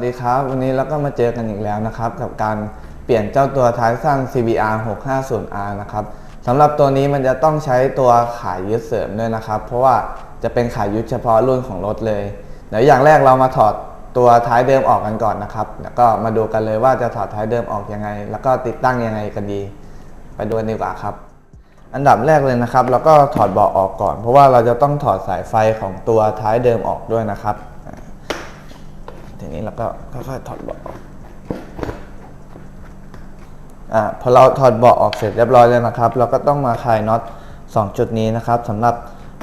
สวัสดีครับ วันนี้เราก็มาเจอกันอีกแล้วนะครับ กับการเปลี่ยนเจ้าตัวท้ายสั้น CBR 650R นะครับสำหรับตัวนี้มันจะต้องใช้ตัวขายยึดเสริมด้วยนะครับ เพราะว่าจะเป็นขายยึดเฉพาะรุ่นของรถเลยเดี๋ยวอย่างแรกเรามาถอดตัวท้ายเดิมออกกันก่อนนะครับแล้วก็มาดูกันเลยว่าจะถอดท้ายเดิมออกยังไง แล้วก็ติดตั้งยังไงกันดี ไปดูกันดีกว่าครับ อันดับแรกเลยนะครับเราก็ถอดเบาะออกก่อน เพราะว่าเราจะต้องถอดสายไฟของตัวท้ายเดิมออกด้วยนะครับ ทีนี้เราก็ค่อยๆถอดเบาะออกอ่าพอเราถอดเบาะออกเสร็จเรียบร้อยแล้วนะครับ เราก็ต้องมาคลายน็อต2 จุดนี้นะครับสำหรับ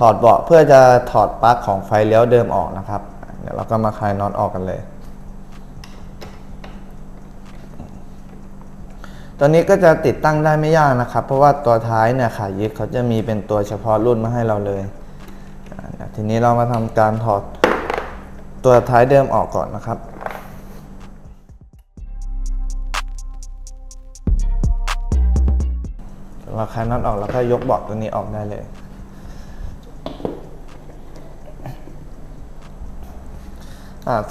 ถอดเบาะเพื่อจะถอดปลั๊กของไฟเลี้ยวเดิมออกนะครับ เดี๋ยวเราก็มาคลายน็อตออกกันเลย ตัวนี้ก็จะติดตั้งได้ไม่ยากนะครับ เพราะว่าตัวท้ายเนี่ยขายึดเขาจะมีเป็นตัวเฉพาะรุ่นมาให้เราเลย ทีนี้เรามาทำการถอด ตัวท้ายเดิมออกก่อนนะครับ เราคลายน็อตออกแล้วก็ยกเบาะตัวนี้ออกได้เลย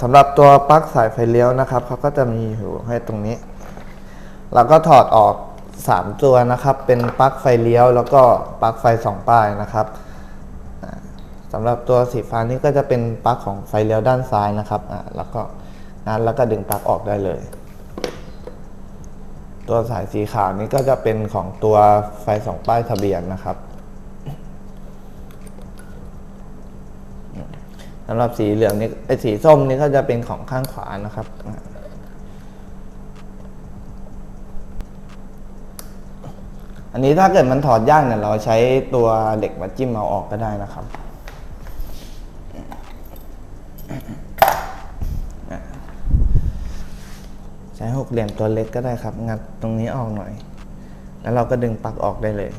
สำหรับตัวปลั๊กสายไฟเลี้ยวนะครับเขาก็จะมีอยู่ให้ตรงนี้ เราก็ถอดออก 3 ตัวนะครับ เป็นปลั๊กไฟเลี้ยวแล้วก็ปลั๊กไฟ 2 ป้ายนะครับ สำหรับตัวสีฟ้านี้ก็จะเป็นปลั๊กของไฟเลี้ยวด้านซ้ายนะครับอ่าแล้วก็งั้นแล้วก็ดึงปลั๊กออกได้เลย ตัวสายสีขาวนี้ก็จะเป็นของตัวไฟ2ป้ายทะเบียนนะครับสำหรับสีเหลืองนี่ไอสีส้มนี่ก็จะเป็นของข้างขวานะครับอันนี้ถ้าเกิดมันถอดยากเนี่ยเราใช้ตัวเหล็กมาจิ้มเอาออกก็ได้นะครับอ่าใช้หก เหลี่ยมตัวเล็กก็ได้ครับ งัดตรงนี้ออกหน่อย แล้วเราก็ดึงปลั๊กออกได้เลย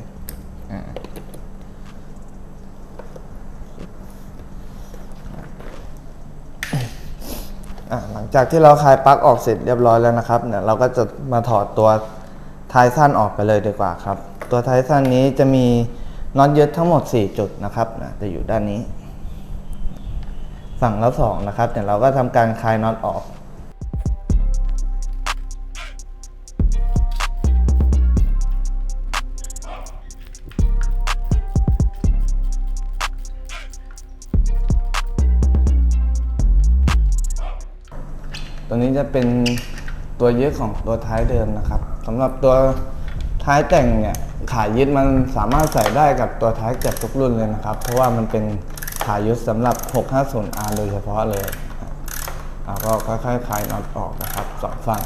หลังจากที่เราคลายปลั๊กออกเสร็จเรียบร้อยแล้วนะครับเนี่ยเราก็จะมาถอดตัวท้ายสั้นออกไปเลยดีกว่าครับ ตัวท้ายสั้นนี้จะมีน็อตยึดทั้งหมด 4 จุดนะครับนะจะอยู่ด้านนี้ ฝั่งละสองนะครับเดี๋ยวเราก็ทำการคลายน็อตออก ตัวนี้จะเป็นตัวยึดของตัวท้ายเดิมนะครับสำหรับตัวท้ายแต่งเนี่ยขายึดมันสามารถใส่ได้กับตัวท้ายเกือบทุกรุ่นเลยนะครับ เพราะว่ามันเป็นขายึดสำหรับ 650R โดยเฉพาะเลยอ่าก็ค่อยๆคลายน็อตออกนะครับสองฝั่ง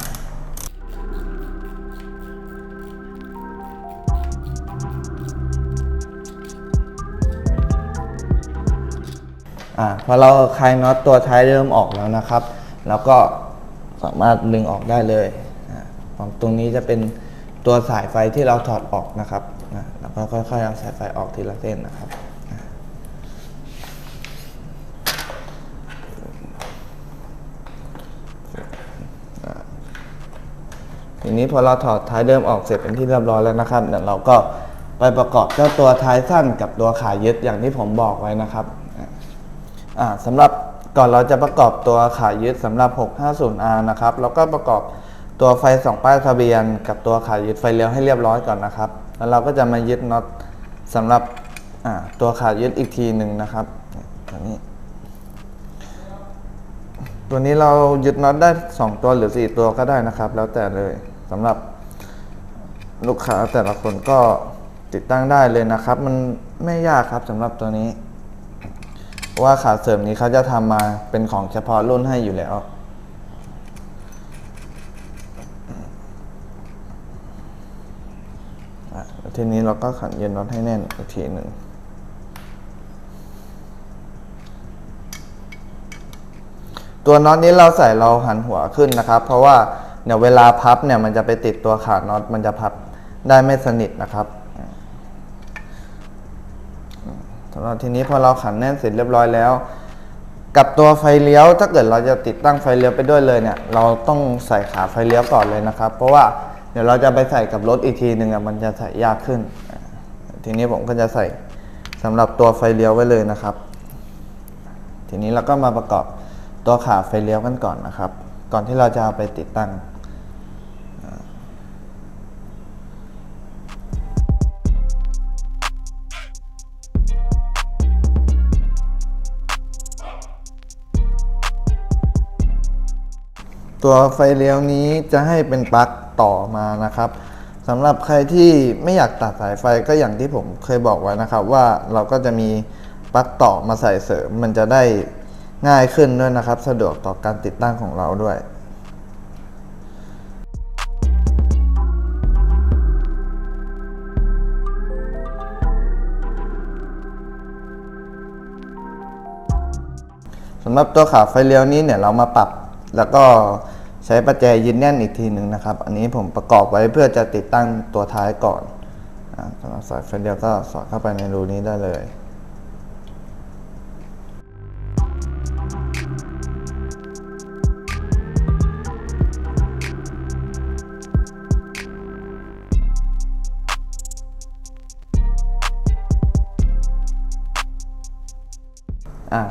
อ่าพอเราคลายน็อตตัวท้ายเดิมออกแล้วนะครับ แล้วก็ สามารถดึงออกได้เลยของตรงนี้จะเป็นตัวสายไฟที่เราถอดออกนะครับแล้วก็ค่อยๆเอาสายไฟออกทีละเส้นนะครับทีนี้พอเราถอดท้ายเดิมออกเสร็จเป็นที่เรียบร้อยแล้วนะครับเดี๋ยวเราก็ไปประกอบเจ้าตัวท้ายสั้นกับตัวขายึดอย่างที่ผมบอกไว้นะครับสำหรับ ก่อนเราจะประกอบตัวขายึดสำหรับ 650R นะครับแล้วก็ประกอบตัวไฟสองป้ายทะเบียน กับตัวขายึดไฟเลี้ยวให้เรียบร้อยก่อนนะครับ แล้วเราก็จะมายึดน็อตสำหรับตัวขายึดอีกทีหนึ่งนะครับตัวนี้ ตัวนี้เรายึดน็อตได้ 2 ตัวหรือ 4 ตัวก็ได้นะครับ แล้วแต่เลยสำหรับลูกค้าแต่ละคนก็ติดตั้งได้เลยนะครับ มันไม่ยากครับสำหรับตัวนี้ ว่าขาเสริมนี้เขาจะทำมาเป็นของเฉพาะรุ่นให้อยู่แล้ว ทีนี้เราก็ขันเย็นน็อตให้แน่นอีกทีหนึ่งตัวน็อตนี้เราใส่เราหันหัวขึ้นนะครับ เพราะว่าเดี๋ยเวลาพับเนี่ยมันจะไปติดตัวขาน็อตมันจะพับได้ไม่สนิทนะครับ สำหรับทีนี้พอเราขันแน่นเสร็จเรียบร้อยแล้ว กับตัวไฟเลี้ยวถ้าเกิดเราจะติดตั้งไฟเลี้ยวไปด้วยเลยเนี่ย เราต้องใส่ขาไฟเลี้ยวก่อนเลยนะครับ เพราะว่าเดี๋ยวเราจะไปใส่กับรถอีกทีหนึ่งอะมันจะใส่ยากขึ้น ทีนี้ผมก็จะใส่สำหรับตัวไฟเลี้ยวไว้เลยนะครับ ทีนี้เราก็มาประกอบตัวขาไฟเลี้ยวกันก่อนนะครับ ก่อนที่เราจะเอาไปติดตั้ง ตัวไฟเลี้ยวนี้จะให้เป็นปลั๊กต่อมานะครับสำหรับใครที่ไม่อยากตัดสายไฟก็อย่างที่ผมเคยบอกไว้นะครับ ว่าเราก็จะมีปลั๊กต่อมาใส่เสริม มันจะได้ง่ายขึ้นด้วยนะครับ สะดวกต่อการติดตั้งของเราด้วยสำหรับตัวขาไฟเลี้ยวนี้เนี่ยเรามาปรับแล้วก็ ใช้ประแจยึดแน่นอีกทีหนึ่งนะครับ อันนี้ผมประกอบไว้เพื่อจะติดตั้งตัวท้ายก่อนสำหรับสายไฟเลี้ยวก็สอดเข้าไปในรูนี้ได้เลย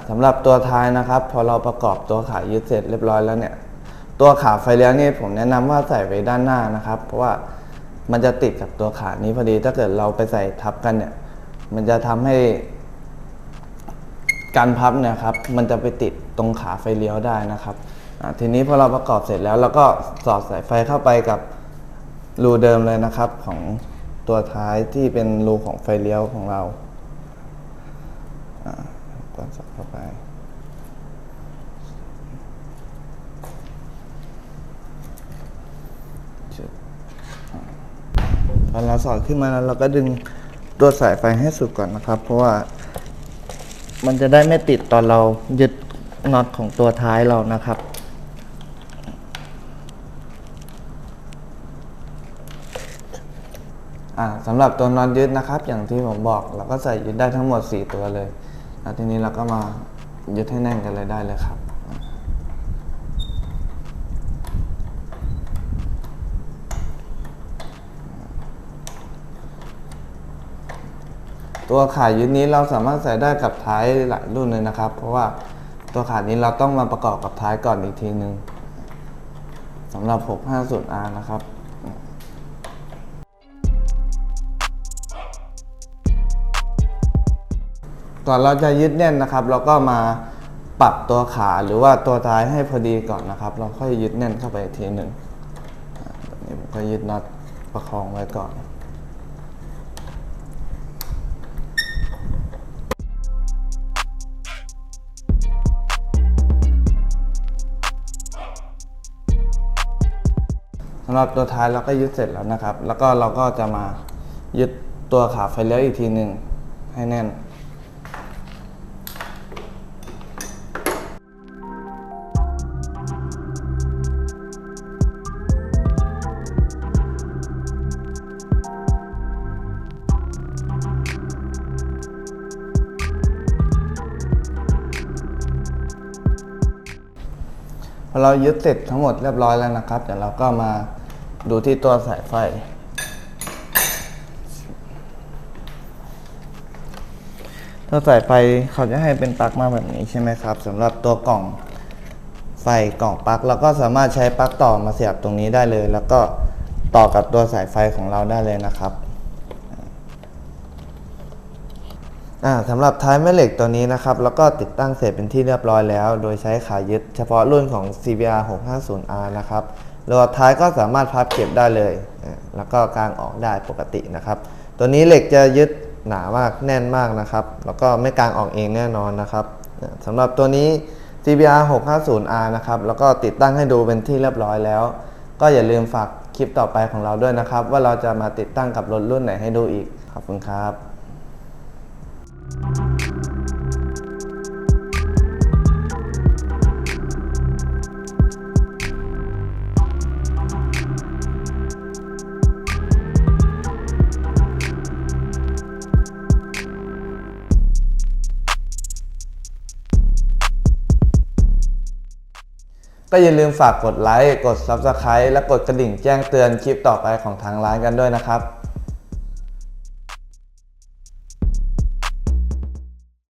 สำหรับตัวท้ายนะครับ พอเราประกอบตัวขายึดเสร็จเรียบร้อยแล้วเนี่ย ตัวขาไฟเลี้ยวนี่ผมแนะนำว่าใส่ไว้ด้านหน้านะครับ เพราะว่ามันจะติดกับตัวขานี้พอดีถ้าเกิดเราไปใส่ทับกันเนี่ย มันจะทำให้ การพับเนี่ยครับ มันจะไปติดตรงขาไฟเลี้ยวได้นะครับทีนี้พอเราประกอบเสร็จแล้วเราก็สอดสายไฟเข้าไปกับรูเดิมเลยนะครับ ของตัวท้ายที่เป็นรูของไฟเลี้ยวของเราก่อนสอดเข้าไป อเราสอดขึ้นมาแล้วเราก็ดึงตัวสายไฟให้สุดก่อนนะครับ เพราะว่ามันจะได้ไม่ติดตอนเรายึดน็อตของตัวท้ายเรานะครับอ่าสำหรับตัวน็อตยึดนะครับ อย่างที่ผมบอกเราก็ใส่ยึดได้ทั้งหมด 4 ตัวเลย แล้วทีนี้เราก็มายึดให้แน่นกันเลยได้เลยครับ ตัวขายึดนี้เราสามารถใส่ได้กับท้ายหลายรุ่นเลยนะครับ เพราะว่าตัวขานี้เราต้องมาประกอบกับท้ายก่อนอีกทีหนึ่งสำหรับ 650R นะครับก่อนเราจะยึดแน่นนะครับ เราก็มาปรับตัวขาหรือว่าตัวท้ายให้พอดีก่อนนะครับ เราค่อยยึดแน่นเข้าไปอีกทีหนึ่งอ่าแบบนี้ผมก็ยึดน็อตประคองไว้ก่อน สำหรับตัวท้ายเราก็ยึดเสร็จแล้วนะครับ แล้วก็เราก็จะมายึดตัวขาไฟเลี้ยวอีกทีหนึ่งให้แน่น พอเรายึดเสร็จทั้งหมดเรียบร้อยแล้วนะครับ เดี๋ยวเราก็มา ดูที่ตัวสายไฟ ตัวสายไฟเขาจะให้เป็นปลั๊กมาแบบนี้ใช่ไหมครับสำหรับตัวกล่องไฟกล่องปลั๊กเราก็สามารถใช้ปลั๊กต่อมาเสียบตรงนี้ได้เลย แล้วก็ต่อกับตัวสายไฟของเราได้เลยนะครับสำหรับท้ายแม่เหล็กตัวนี้นะครับแล้วก็ติดตั้งเสร็จเป็นที่เรียบร้อยแล้ว โดยใช้ขายึดเฉพาะรุ่นของ CBR 650R นะครับ หลดท้ายก็สามารถพับเก็บได้เลย แล้วก็กางออกได้ปกตินะครับ ตัวนี้เหล็กจะยึดหนามากแน่นมากนะครับ แล้วก็ไม่กางออกเองแน่นอนนะครับสำหรับตัวนี้ CBR 650R นะครับ แล้วก็ติดตั้งให้ดูเป็นที่เรียบร้อยแล้ว ก็อย่าลืมฝากคลิปต่อไปของเราด้วยนะครับ ว่าเราจะมาติดตั้งกับรถรุ่นไหนให้ดูอีก ขอบคุณครับ ก็อย่าลืมฝากกดไลค์ กด Subscribe และกดกระดิ่งแจ้งเตือนคลิปต่อไปของทางร้านกันด้วยนะครับ